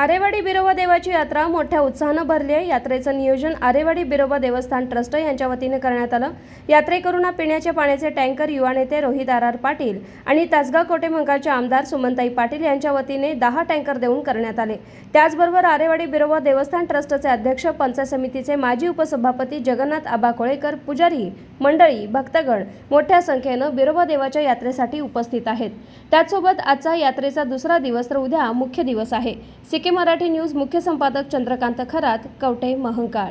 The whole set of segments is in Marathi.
आरेवाडी बिरोबा देवाची यात्रा मोठ्या उत्साहानं भरली आहे. यात्रेचं नियोजन आरेवाडी बिरोबा देवस्थान ट्रस्ट यांच्या वतीने करण्यात आलं. यात्रेकरूंना पिण्याच्या पाण्याचे टँकर युवा नेते रोहित आर आर पाटील आणि तासगाव कोटे आमदार सुमनताई पाटील यांच्या वतीने दहा टँकर देऊन करण्यात आले. त्याचबरोबर आरेवाडी बिरोबा देवस्थान ट्रस्टचे अध्यक्ष पंचायत समितीचे माजी उपसभापती जगन्नाथ आबा कोळेकर पुजारी मंडळी भक्तगण मोठ्या संख्येनं बिरोबा देवाच्या यात्रेसाठी उपस्थित आहेत. त्याचसोबत आजचा यात्रेचा दुसरा दिवस तर उद्या मुख्य दिवस आहे. के मराठी न्यूज मुख्य संपादक चंद्रकांत खरात कवटे महंकाळ.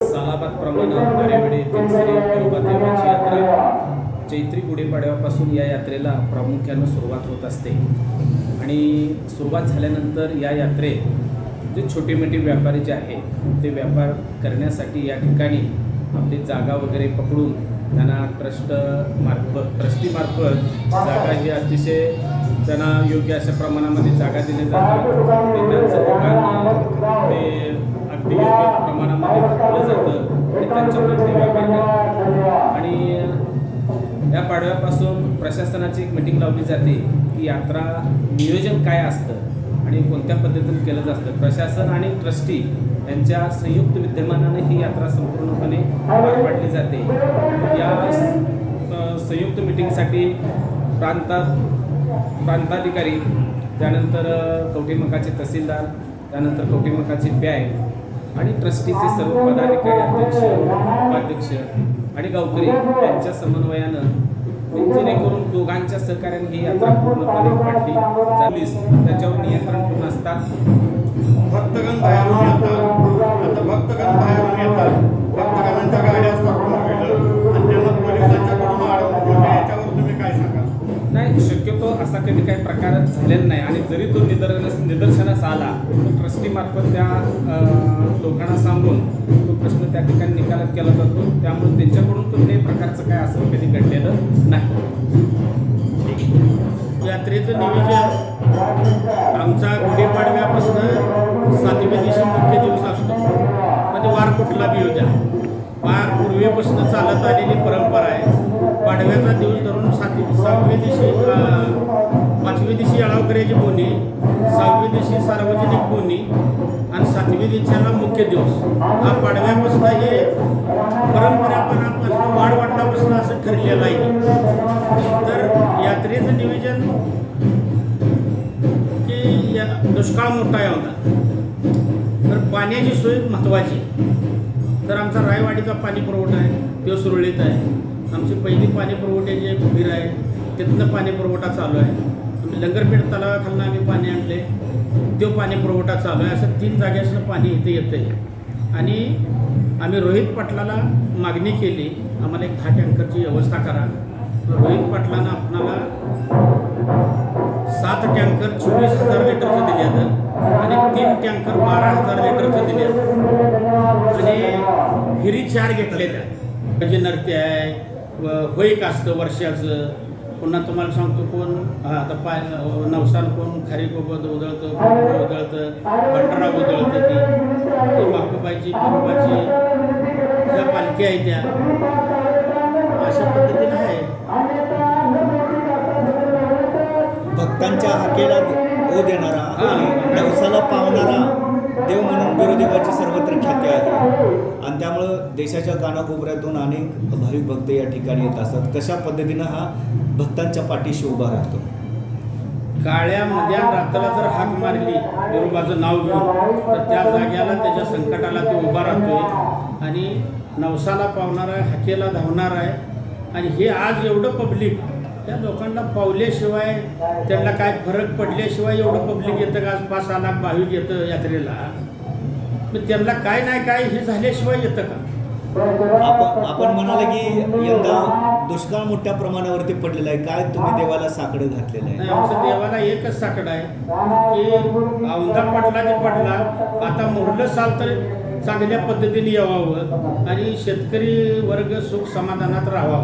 सालाबाद प्रमाणे येथील श्री देवाची यात्रा चैत्री गुढीपाडव्यापासून या यात्रेला प्रामुख्यानं सुरुवात होत असते. आणि सुरुवात झाल्यानंतर या यात्रेत जे छोटे मोठे व्यापारी जे आहेत ते व्यापार करण्यासाठी या ठिकाणी आपली जागा वगैरे पकडून त्यांना ट्रस्ट मार्फत ट्रस्टीमार्फत जागा ही अतिशय त्यांना योग्य अशा प्रमाणामध्ये जागा दिली जातात ते त्यांचं दुकान ते अगदी योग्य प्रमाणामध्ये घेतलं जातं. आणि त्यांच्यावरती व्यापार करतात आणि या पाडव्यापासून प्रशासनाची एक मिटिंग लावली जाते की यात्रा नियोजन काय असतं आणि कोणत्या पद्धतीने केलं जातं. प्रशासन आणि ट्रस्टी यांच्या संयुक्त विद्यमानाने ही यात्रा संपूर्णपणे पार पाडली जाते. या संयुक्त मिटिंगसाठी प्रांतात प्रांताधिकारी त्यानंतर कवठीमकाचे तहसीलदार त्यानंतर कवठीमकाचे प्याय आणि ट्रस्टीचे सर्व पदाधिकारी अध्यक्ष उपाध्यक्ष आणि गावकरी यांच्या समन्वयानं जेणेकरून दोघांच्या सहकार्याने ही यात्रा पूर्णपणे पाडली पोलीस त्याच्यावर नियंत्रण ठेवून असतात. भक्तगण बाहेरून येतात. आता भक्तगण बाहेरून येतात. भक्तगणांच्या गाड्या असा कधी काही प्रकार झालेला नाही. आणि जरी तो निदर निदर्शनास आला तो ट्रस्टीमार्फत त्या लोकांना सांगून तो प्रश्न त्या ठिकाणी निकालात केला जातो. त्यामुळे त्यांच्याकडून कुठल्याही प्रकारचं काय असं कधी घडलेलं नाही. यात्रेचं नियोजन आमचा गुढीपाडव्यापासून सातव्या दिवशी मुख्य दिवस असतो. म्हणजे वार कुठला बी होत्या द्या. वार पूर्वीपासून चालत आलेली परंपरा आहे. पाडव्याचा दिवस धरून सातवी सहाव्या दिवशी पाचवी पाचव्या दिवशी अळावकऱ्याची बोनी सहावी दिवशी सार्वजनिक बोनी आणि सातवी दिवसाला मुख्य दिवस. हा पाडव्यापासून हे परंपरापणापासून वाढ वाटण्यापासून असं ठरलेलं आहे. तर यात्रेचं नियोजन की या दुष्काळ मोठा आहे होता तर पाण्याची सोय महत्त्वाची तर आमचा रायवाडीचा पाणी पुरवठा आहे तो सुरळीत आहे. आमची पहिली पाणी पुरवठ्याची विहीर आहे तिथनं पाणी पुरवठा चालू आहे. लंगरपेठ तलावाखालनं आम्ही पाणी आणले तो पाणी पुरवठा चालू आहे. असं तीन जाग्यासनं पाणी इथे येतं आहे आणि आम्ही रोहित पाटलाला मागणी केली आम्हाला एक दहा टँकरची व्यवस्था करा. रोहित पाटलानं आपणाला सात टँकर चोवीस हजार लिटरचं दिले आहेत आणि तीन टँकर बारा हजार लिटरचं दिले आहेत. आणि हिरी चार घेतले त्या म्हणजे नरते आहे व असतं वर्षाचं. पुन्हा तुम्हाला सांगतो कोण हा, आता पाय नवसान कोण खारीक उद उधळतं उधळतं भंडारा उधळतं ती. माकुबाईची बिरोबाची ह्या पालखी आहे त्या. अशा पद्धतीनं आहे. भक्तांच्या हाकेला ओ देणारा आणि नवसाला पावणारा देव म्हणून गुरुदेवाची सर्वत्र ख्याती आहे. आणि त्यामुळं देशाच्या कानाकोपऱ्यातून अनेक भाविक भक्त या ठिकाणी येत असतात. कशा पद्धतीनं हा भक्तांच्या पाठीशी उभा राहतो. काळ्या मध्या रात्राला जर हाक मारली बिरोबाचं नाव घेऊन तर त्या जाग्याला त्याच्या संकटाला ते उभा राहतोय आणि नवसाला पावणार आहे हाकेला धावणार आहे. आणि हे आज एवढं पब्लिक त्या लोकांना पावल्याशिवाय त्यांना काय फरक पडल्याशिवाय एवढं पब्लिक येतं का? आज पाच सहा लाख भाविक येतं यात्रेला. मग त्यांना काय नाही काय हे झाल्याशिवाय येतं का? आपण आपण म्हणाले की यंदा दुष्काळ मोठ्या प्रमाणावरती पडलेला आहे. काय तुम्ही देवाला साकडं घातलेलं आहे? नाही आमचं देवाला एकच साकड आहे की औंधा पडला ते पडला आता मुरलं साल तर चांगल्या पद्धतीने यावावं आणि शेतकरी वर्ग सुख समाधानात राहावा.